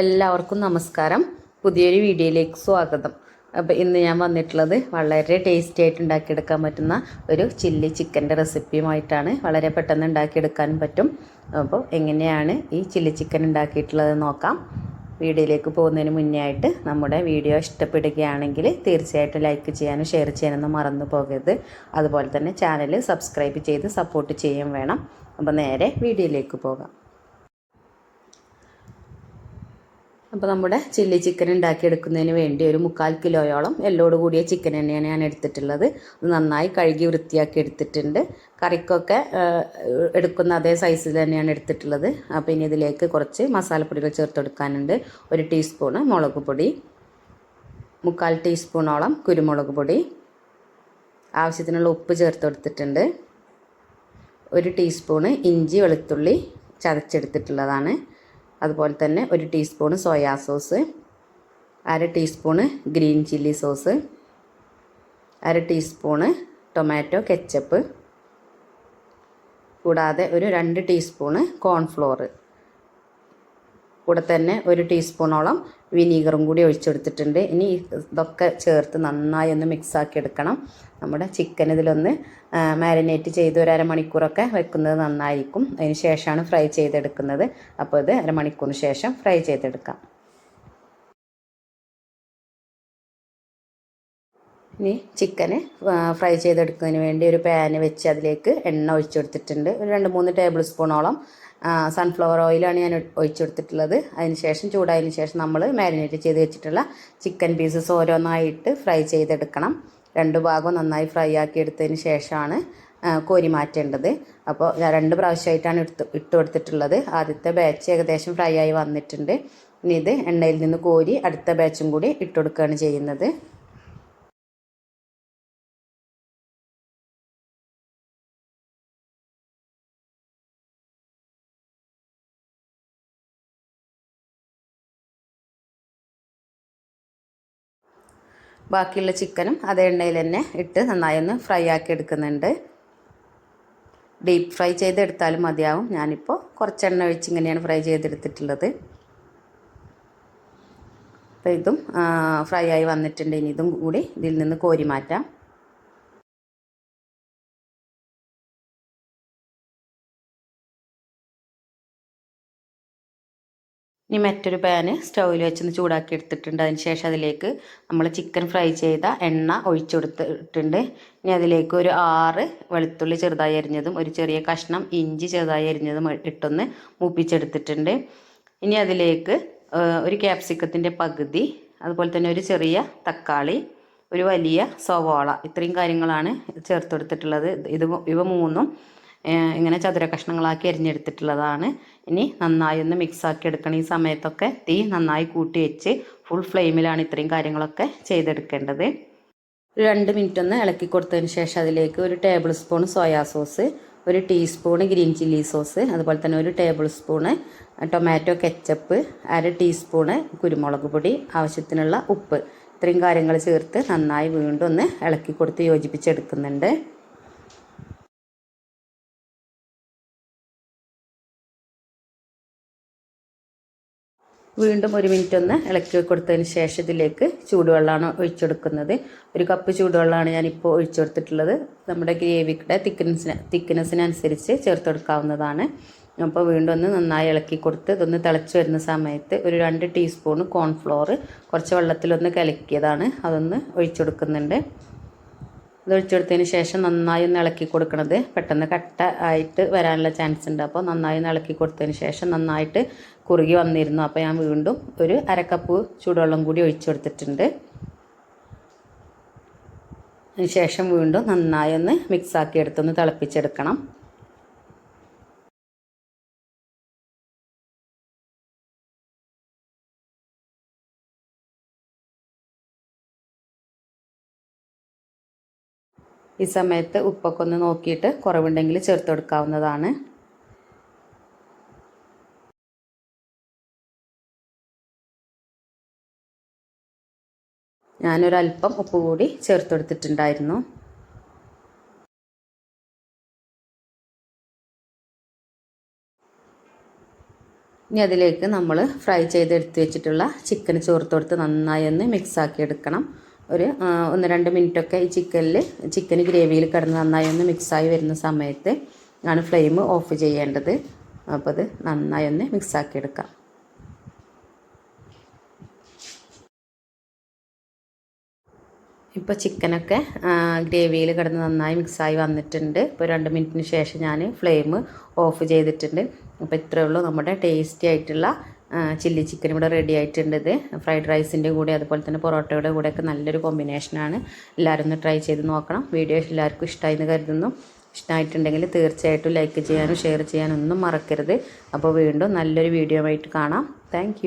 എല്ലാവർക്കും നമസ്കാരം. പുതിയൊരു വീഡിയോയിലേക്ക് സ്വാഗതം. അപ്പോൾ ഇന്ന് ഞാൻ വന്നിട്ടുള്ളത് വളരെ ടേസ്റ്റി ആയിട്ട് ഉണ്ടാക്കിയെടുക്കാൻ പറ്റുന്ന ഒരു ചില്ലി ചിക്കന്റെ റെസിപ്പിയുമായിട്ടാണ് വളരെ പെട്ടെന്ന് ഉണ്ടാക്കിയെടുക്കാനും പറ്റും. അപ്പോൾ എങ്ങനെയാണ് ഈ ചില്ലി ചിക്കൻ ഉണ്ടാക്കിയിട്ടുള്ളത് നോക്കാം. വീഡിയോയിലേക്ക് പോകുന്നതിന് മുന്നേ ആയിട്ട് നമ്മുടെ വീഡിയോ ഇഷ്ടപ്പെടുകയാണെങ്കിൽ തീർച്ചയായിട്ടും ലൈക്ക് ചെയ്യാനും ഷെയർ ചെയ്യാനൊന്നും മറന്നു പോകരുത്. അതുപോലെ തന്നെ ചാനൽ സബ്സ്ക്രൈബ് ചെയ്ത് സപ്പോർട്ട് ചെയ്യുകയും വേണം. അപ്പോൾ നേരെ വീഡിയോയിലേക്ക് പോകാം. അപ്പോൾ നമ്മുടെ ചില്ലി ചിക്കൻ ഉണ്ടാക്കിയെടുക്കുന്നതിന് വേണ്ടി ഒരു മുക്കാൽ കിലോയോളം എല്ലോട് കൂടിയ ചിക്കൻ തന്നെയാണ് ഞാൻ എടുത്തിട്ടുള്ളത്. അത് നന്നായി കഴുകി വൃത്തിയാക്കി എടുത്തിട്ടുണ്ട്. കറിക്കൊക്കെ എടുക്കുന്ന അതേ സൈസിൽ തന്നെയാണ് എടുത്തിട്ടുള്ളത്. അപ്പോൾ ഇനി ഇതിലേക്ക് കുറച്ച് മസാലപ്പൊടികൾ ചേർത്തെടുക്കാനുണ്ട് ഒരു ടീസ്പൂണ് മുളക് പൊടി മുക്കാൽ ടീസ്പൂണോളം കുരുമുളക് പൊടി ആവശ്യത്തിനുള്ള ഉപ്പ് ചേർത്ത് കൊടുത്തിട്ടുണ്ട്. ഒരു ടീസ്പൂണ് ഇഞ്ചി വെളുത്തുള്ളി ചതച്ചെടുത്തിട്ടുള്ളതാണ്. അതുപോലെ തന്നെ ഒരു ടീസ്പൂണ് സോയാ സോസ് അര ടീസ്പൂണ് ഗ്രീൻ ചില്ലി സോസ് അര ടീസ്പൂണ് ടൊമാറ്റോ കെച്ചപ്പ് കൂടാതെ ഒരു രണ്ട് ടീസ്പൂണ് കോൺഫ്ലോർ കൂടെ തന്നെ ഒരു ടീസ്പൂണോളം വിനീഗറും കൂടി ഒഴിച്ചെടുത്തിട്ടുണ്ട്. ഇനി ഇതൊക്കെ ചേർത്ത് നന്നായി ഒന്ന് മിക്സാക്കി എടുക്കണം. നമ്മുടെ ചിക്കൻ ഇതിലൊന്ന് മാരിനേറ്റ് ചെയ്ത് ഒരു അരമണിക്കൂറൊക്കെ വെക്കുന്നത് നന്നായിരിക്കും. അതിന് ശേഷമാണ് ഫ്രൈ ചെയ്തെടുക്കുന്നത്. അപ്പോൾ ഇത് അരമണിക്കൂറിന് ശേഷം ഫ്രൈ ചെയ്തെടുക്കാം. ഇനി ചിക്കന് ഫ്രൈ ചെയ്തെടുക്കുന്നതിന് വേണ്ടി ഒരു പാന് വെച്ച് അതിലേക്ക് എണ്ണ ഒഴിച്ചെടുത്തിട്ടുണ്ട്. ഒരു രണ്ട് മൂന്ന് ടേബിൾ സ്പൂണോളം സൺഫ്ലവർ ഓയിലാണ് ഞാൻ ഒഴിച്ചു കൊടുത്തിട്ടുള്ളത് അതിന് ശേഷം ചൂടായതിന് ശേഷം നമ്മൾ മാരിനേറ്റ് ചെയ്ത് വെച്ചിട്ടുള്ള ചിക്കൻ പീസസ് ഓരോന്നായിട്ട് ഫ്രൈ ചെയ്തെടുക്കണം. രണ്ട് ഭാഗവും നന്നായി ഫ്രൈ ആക്കി എടുത്തതിന് ശേഷമാണ് കോരി മാറ്റേണ്ടത്. അപ്പോൾ ഞാൻ രണ്ട് പ്രാവശ്യമായിട്ടാണ് എടുത്ത് ഇട്ട് കൊടുത്തിട്ടുള്ളത്. ആദ്യത്തെ ബാച്ച് ഏകദേശം ഫ്രൈ ആയി വന്നിട്ടുണ്ട്. ഇനി ഇത് എണ്ണയിൽ നിന്ന് കോരി അടുത്ത ബാച്ചും കൂടി ഇട്ട് കൊടുക്കുകയാണ് ചെയ്യുന്നത്. ബാക്കിയുള്ള ചിക്കനും അതേ എണ്ണയിൽ തന്നെ ഇട്ട് നന്നായി ഒന്ന് ഫ്രൈ ആക്കി എടുക്കുന്നുണ്ട്. ഡീപ്പ് ഫ്രൈ ചെയ്തെടുത്താലും മതിയാവും. ഞാനിപ്പോൾ കുറച്ച് എണ്ണ ഒഴിച്ച് ഇങ്ങനെയാണ് ഫ്രൈ ചെയ്തെടുത്തിട്ടുള്ളത്. അപ്പോൾ ഇതും ഫ്രൈ ആയി വന്നിട്ടുണ്ട്. ഇനി ഇതും കൂടി ഇതിൽ നിന്ന് കോരി മാറ്റാം. ഇനി മറ്റൊരു പാന് സ്റ്റൗവിൽ വെച്ചൊന്ന് ചൂടാക്കി എടുത്തിട്ടുണ്ട് അതിന് ശേഷം അതിലേക്ക് നമ്മൾ ചിക്കൻ ഫ്രൈ ചെയ്ത എണ്ണ ഒഴിച്ചു കൊടുത്തിട്ടുണ്ട് ഇനി അതിലേക്ക് ഒരു ആറ് വെളുത്തുള്ളി ചെറുതായി അരിഞ്ഞതും ഒരു ചെറിയ കഷ്ണം ഇഞ്ചി ചെറുതായി അരിഞ്ഞതും ഇട്ടൊന്ന് മൂപ്പിച്ചെടുത്തിട്ടുണ്ട്. ഇനി അതിലേക്ക് ഒരു ക്യാപ്സിക്കത്തിന്റെ പകുതി അതുപോലെ തന്നെ ഒരു ചെറിയ തക്കാളി ഒരു വലിയ സവോള ഇത്രയും കാര്യങ്ങളാണ് ചേർത്തെടുത്തിട്ടുള്ളത് ഇത് ഇവ മൂന്നും ഇങ്ങനെ ചതുര കഷ്ണങ്ങളാക്കി അരിഞ്ഞെടുത്തിട്ടുള്ളതാണ്. ഇനി നന്നായി ഒന്ന് മിക്സാക്കി എടുക്കണം. ഈ സമയത്തൊക്കെ തീ നന്നായി കൂട്ടി വെച്ച് ഫുൾ ഫ്ലെയിമിലാണ് ഇത്രയും കാര്യങ്ങളൊക്കെ ചെയ്തെടുക്കേണ്ടത്. രണ്ട് മിനിറ്റ് ഒന്ന് ഇളക്കി കൊടുത്തതിന് ശേഷം അതിലേക്ക് ഒരു ടേബിൾ സ്പൂൺ സോയാ സോസ് ഒരു ടീസ്പൂൺ ഗ്രീൻ ചില്ലി സോസ് അതുപോലെ തന്നെ ഒരു ടേബിൾ സ്പൂണ് ടൊമാറ്റോ കെച്ചപ്പ് അര ടീസ്പൂണ് കുരുമുളക് പൊടി ആവശ്യത്തിനുള്ള ഉപ്പ്. ഇത്രയും കാര്യങ്ങൾ ചേർത്ത് നന്നായി വീണ്ടും ഒന്ന് ഇളക്കി കൊടുത്ത് യോജിപ്പിച്ചെടുക്കുന്നുണ്ട്. വീണ്ടും ഒരു മിനിറ്റ് ഒന്ന് ഇളക്കി കൊടുത്തതിന് ശേഷം ഇതിലേക്ക് ചൂടുവെള്ളമാണ് ഒഴിച്ചെടുക്കുന്നത്. ഒരു കപ്പ് ചൂടുവെള്ളമാണ് ഞാനിപ്പോൾ ഒഴിച്ചു കൊടുത്തിട്ടുള്ളത് നമ്മുടെ ഗ്രേവിയുടെ തിക്നെസ്സിന് തിക്നെസ്സിനനുസരിച്ച് ചേർത്തെടുക്കാവുന്നതാണ്. അപ്പോൾ വീണ്ടും ഒന്ന് നന്നായി ഇളക്കി കൊടുത്ത് ഇതൊന്ന് തിളച്ച് വരുന്ന സമയത്ത് ഒരു രണ്ട് ടീസ്പൂൺ കോൺഫ്ലോർ കുറച്ച് വെള്ളത്തിലൊന്ന് കലക്കിയതാണ്. അതൊന്ന് ഒഴിച്ചു ഒഴിച്ചെടുത്തതിന് ശേഷം നന്നായി ഒന്ന് ഇളക്കി കൊടുക്കണത്. പെട്ടെന്ന് കട്ട ആയിട്ട് വരാനുള്ള ചാൻസ് ഉണ്ട്. അപ്പോൾ നന്നായി ഒന്ന് ഇളക്കി കൊടുത്തതിന് ശേഷം നന്നായിട്ട് കുറുകി വന്നിരുന്നു. അപ്പോൾ ഞാൻ വീണ്ടും ഒരു അരക്കപ്പ് ചൂടുവെള്ളം കൂടി ഒഴിച്ചു കൊടുത്തിട്ടുണ്ട് അതിന് ശേഷം വീണ്ടും നന്നായി ഒന്ന് മിക്സാക്കി എടുത്തൊന്ന് തിളപ്പിച്ചെടുക്കണം. ഈ സമയത്ത് ഉപ്പൊക്കെ ഒന്ന് നോക്കിയിട്ട് കുറവുണ്ടെങ്കിൽ ചേർത്ത് കൊടുക്കാവുന്നതാണ്. ഞാനൊരല്പം ഉപ്പ് കൂടി ചേർത്ത് കൊടുത്തിട്ടുണ്ടായിരുന്നു. ഇനി അതിലേക്ക് നമ്മൾ ഫ്രൈ ചെയ്തെടുത്ത് വെച്ചിട്ടുള്ള ചിക്കൻ ചേർത്ത് കൊടുത്ത് നന്നായി ഒന്ന് മിക്സാക്കി എടുക്കണം ഒരു ഒന്ന് രണ്ട് മിനിറ്റൊക്കെ ഈ ചിക്കനിൽ ചിക്കൻ ഗ്രേവിയിൽ കിടന്ന് നന്നായി ഒന്ന് മിക്സായി വരുന്ന സമയത്ത് ആണ് ഫ്ലെയിം ഓഫ് ചെയ്യേണ്ടത്. അപ്പോൾ അത് നന്നായി ഒന്ന് മിക്സ് ആക്കി എടുക്കാം. ഇപ്പോൾ ചിക്കനൊക്കെ ഗ്രേവിയിൽ കിടന്ന് നന്നായി മിക്സായി വന്നിട്ടുണ്ട്. ഇപ്പോൾ രണ്ട് മിനിറ്റിന് ശേഷം ഞാൻ ഫ്ലെയിം ഓഫ് ചെയ്തിട്ടുണ്ട്. അപ്പോൾ ഇത്രയേ ഉള്ളൂ. നമ്മുടെ ടേസ്റ്റി ആയിട്ടുള്ള ചില്ലി ചിക്കൻ ഇവിടെ റെഡി ആയിട്ടുണ്ട് ഇത്. ഫ്രൈഡ് റൈസിന്റെ കൂടെ അതുപോലെ തന്നെ പൊറോട്ടയുടെ കൂടെയൊക്കെ നല്ലൊരു കോമ്പിനേഷനാണ് എല്ലാവരും ഒന്ന് ട്രൈ ചെയ്ത് നോക്കണം. വീഡിയോ എല്ലാവർക്കും ഇഷ്ടമായി എന്ന് കരുതുന്നു. ഇഷ്ടമായിട്ടുണ്ടെങ്കിൽ തീർച്ചയായിട്ടും ലൈക്ക് ചെയ്യാനും ഷെയർ ചെയ്യാനും ഒന്നും മറക്കരുത്. അപ്പോൾ വീണ്ടും നല്ലൊരു വീഡിയോ ആയിട്ട് കാണാം. താങ്ക്